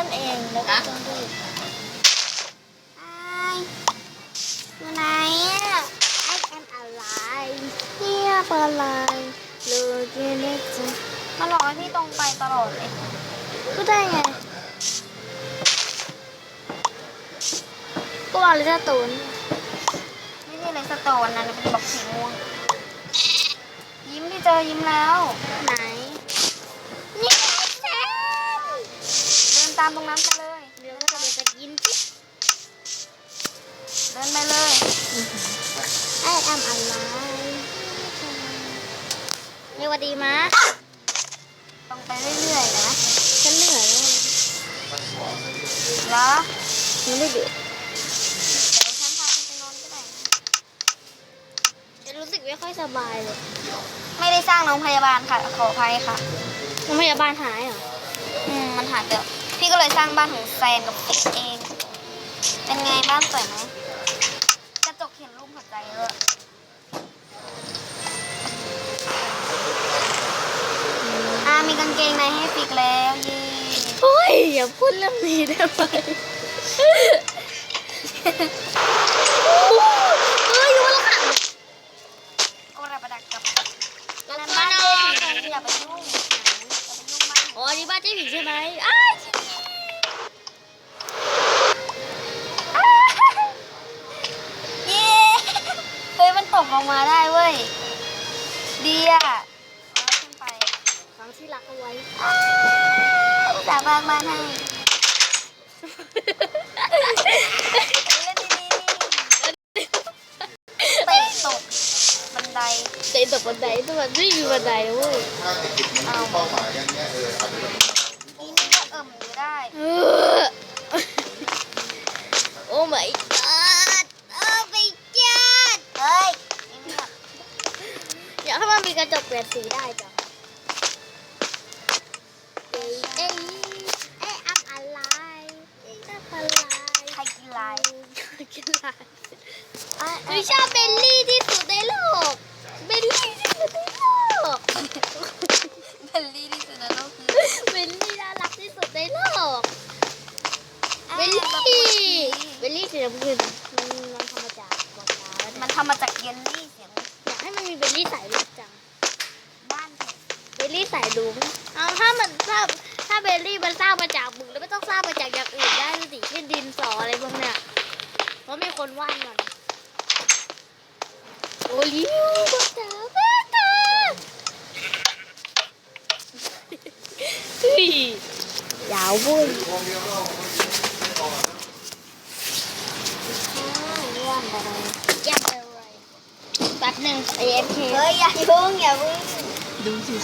นั่นเองแล้วก็ต้องรีบไอยู่ไหนอะ I am alive เนี่ยเปิดไลน์ looking at you มันหลอกให้พี่ตรงไปตลอดเลยก็ได้ไงก็บอกเลยถ้าตูนไม่ใช่เลยสโตนนะเป็นบอกสีม่วงยิ้มที่เจอยิ้มแล้ว ไหนแซม เดิน ตามตรงนั้นไปเลยเดี๋ยวก็จะไปกินสิเดินไปเลย I am alive นี่หวัดดีมาตรงไปเรื่อยๆนะฉันเหนื่อยแล้วเหรอฉันไม่เดือดเดี๋ยวฉันพาคุณไปนอนก็ได้นะจะรู้สึกไม่ค่อยสบายเลยไม่ได้สร้างโรงพยาบาลค่ะ ขออภัยค่ะโรงพยาบาลหายเหรอ อืม มันหายไปแล้ว พี่ก็เลยสร้างบ้านของแซนกับปิ๊กเอง เป็นไงบ้านสวยไหมกระจกเห็นรูปหัวใจเลยอ่ามีกางเกงในให้ฟิกแล้วเยี่เฮ้ยอย่าพูดเรื่องนี้ได้ไหมเฮ้ยวันละค่ะโอระประดักกับแล้วนั่นก็บ้านนเจ๊อนผีอย่าไปยุ่งอย่าไปยุ่งบ้านอ๋อนี่บ้านเจ๊ผีใช่ไหมอ้า ฮ้ยมันตกมาได้เว้ย ดีอะขึ้นไปฟังที่รักเอาไว้สาบานบ้านให้เล่นดีๆเตะตกบันไดเตะตกบันไดแต่มันไม่มีบันไดเว้ยถ้าเป้าหมายกันเนี้ยเออนี่ก็เอิ่มอยู่ได้โอ้ my อยากให้มันมีกระจกเปลี่ยนสีได้จ้ะเอ้ยเอ้ยเอ้ยอัพอะไรเอ้ยอัพอะไรใครกินลายกินอะไรหนูชอบเบลลี่ที่สุดในโลก เบลลี่ที่สุดในโลก เบลลี่ที่สุดในโลกคือเบลลี่น่ารักที่สุดในโลก เบลลี่ เบลลี่สีน้ำเงินมันมันทำมาจากกวางดาวแล้วมัมันนทำมาจากเยลลี่เสียงอยากให้มันมีเบลลี่สายลุงจังบ้านเห็ดายลุงเอาถ้ามันถ้างถ้าเบลลี่มันสร้างมาจากบึงแล้วไม่ต้องสร้างมาจากอย่างอื่นได้สิเช่นดินสออะไรพวกเนี้ยเพราะมีคนวาดมันโอ้ลิวบัตาบัตาเฮ้ยยาวเว้ยเรื่องอะไรเยี่ยมเลยแป๊บหนึ่ง AFK เฮ้ยอย่าพึ่งอย่าพึ่งดูสิ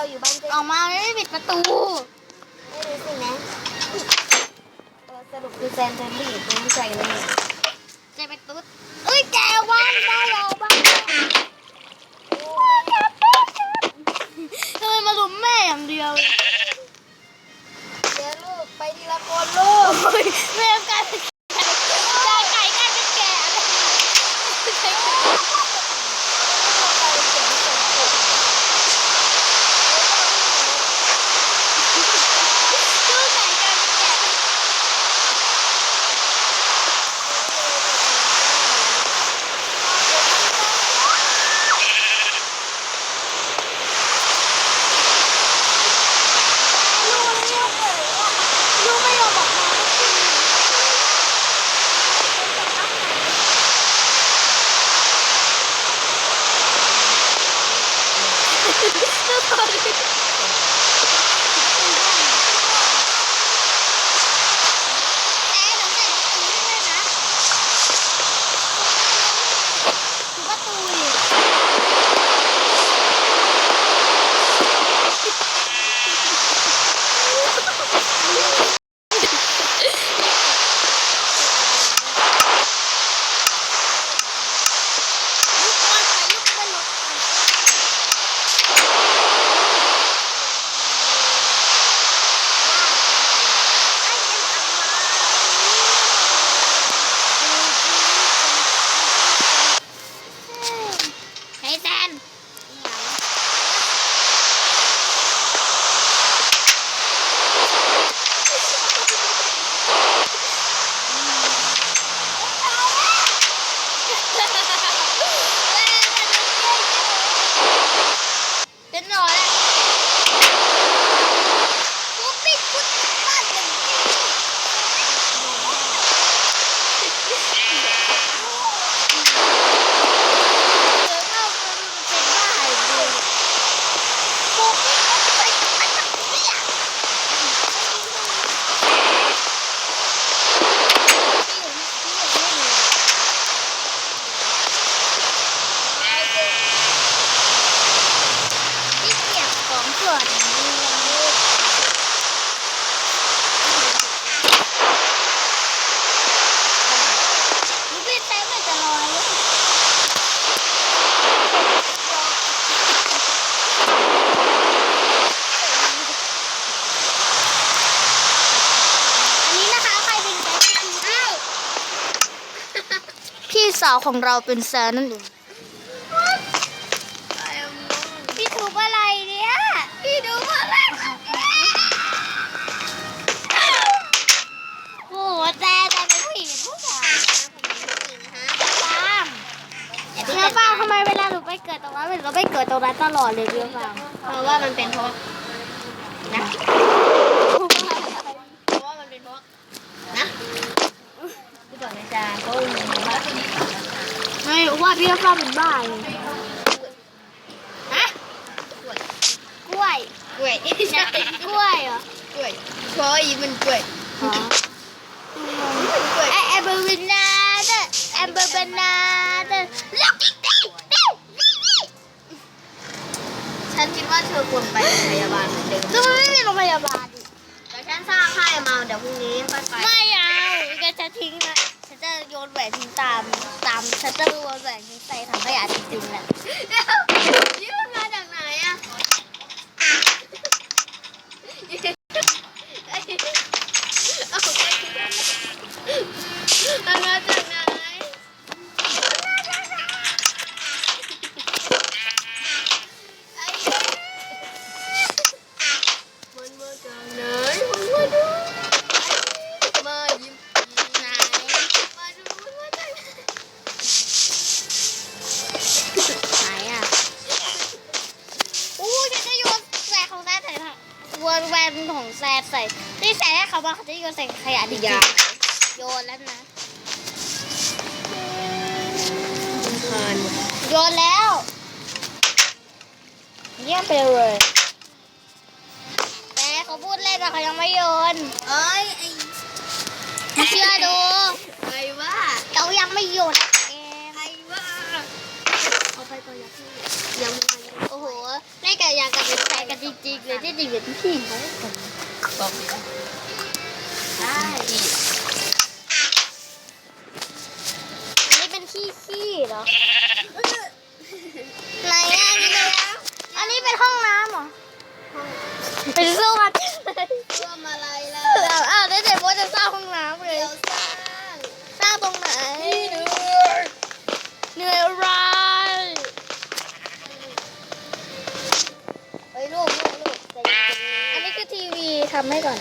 เราอยู่บ้านเจ๊ออกมาไม่ปิดประตู ไม่รู้สินะเออสรุปคือแซนแซนดี้เป็นผู้ชายเลยาวของเราเป็นแซนนั่นเองพี่ทุบอะไรเนี่ยพี่ดูอะไรโอ้โหแต่แต่เป็นผู้หญิงเป็นผู้ชายนะผมเป็นผู้หญิงนะป้ามเนื้อป้ามทำไมเวลาหนูไปเกิดตรงนั้นเราไปเกิดตรงนั้นตลอดเลยเนื้อป้ามเพราะว่ามันเป็นเพราะนะเพราะว่ามันเป็นเพราะนะพี่บอกนะจ๊ะเขาอุ้มหนูมา ไม่ว่าพี่ป้ามเป็นบ้าเลยฮะกล้วยกล้วยกล้วยเหรอกล้วยเพราะอีมันกล้วยอ๋อกล้วยไอแอมเบอร์บานาเดอแอมเบอร์บานาเดอล็อกกิ๊กตี้ตี้ตี้ฉันคิดว่าเธอควรไปโรงพยาบาลเหมือนเดิมทำไมไม่มีโรงพยาบาลอีกแต่ฉันสร้างค่ายมาเดี๋ยวพรุ่งนี้ค่อยไปไม่เอาแกจะทิ้งนะฉันจะ โยนแหวนทิ้งตามตามฉันจะโยนแหวนทิ้งใส่ถังขยะจริงๆแหละนี่มันมาจากไหนอะ ของแซนใส่ที่ใส่ให้เขาว่าเขาจะโยนใส่ขยะจริงอย่าๆโยนแล้วนะคานโยนแล้วเยี่ยมไปเลยแต่เขาพูดเล่นแต่เขายังไม่โยนเอ้ยไอ้ไม่เชื่อดูไอ้ว่าเขายังไม่โยนนะแกไอ้ว่าเอาไปตัวยักษ์ยังไม่โอ้โหเล่นกับยางกับเป็นแฟนกันจริงๆเลยที่จริงเป็นพี่เขา บอกได้อันนี้เป็นขี้ขี้เหรอ ทีวีทำให้ก่อน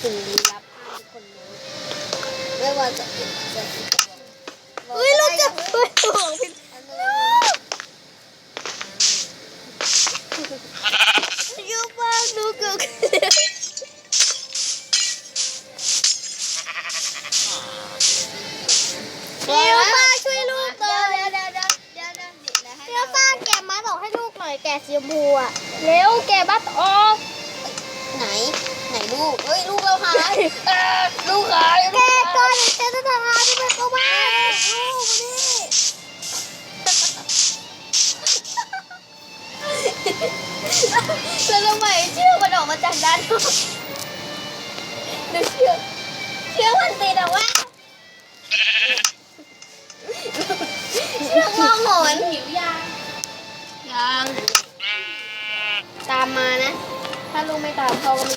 สิ่งลี้ลับห้ามคนรู้ไม่ว่าจะเป็นจะเฮ้ยเราจะเฮ้ยของผิ ร็วแกะมัดออกไหน ไหนลูกเฮ้ยลูกเราหายลูกหายแกะก่อนเดี๋ยวฉันจะทำงานที่เป็นเข้าบ้านลูกนี่แล้วทำไมเชือกมันออกมาจากด้านนอกดูเชือกเชือกมันติดอะวะเชือกล่องหนหิวยังยัง ตามมานะ ถ้าลูกไม่ตามพ่อก็ไม่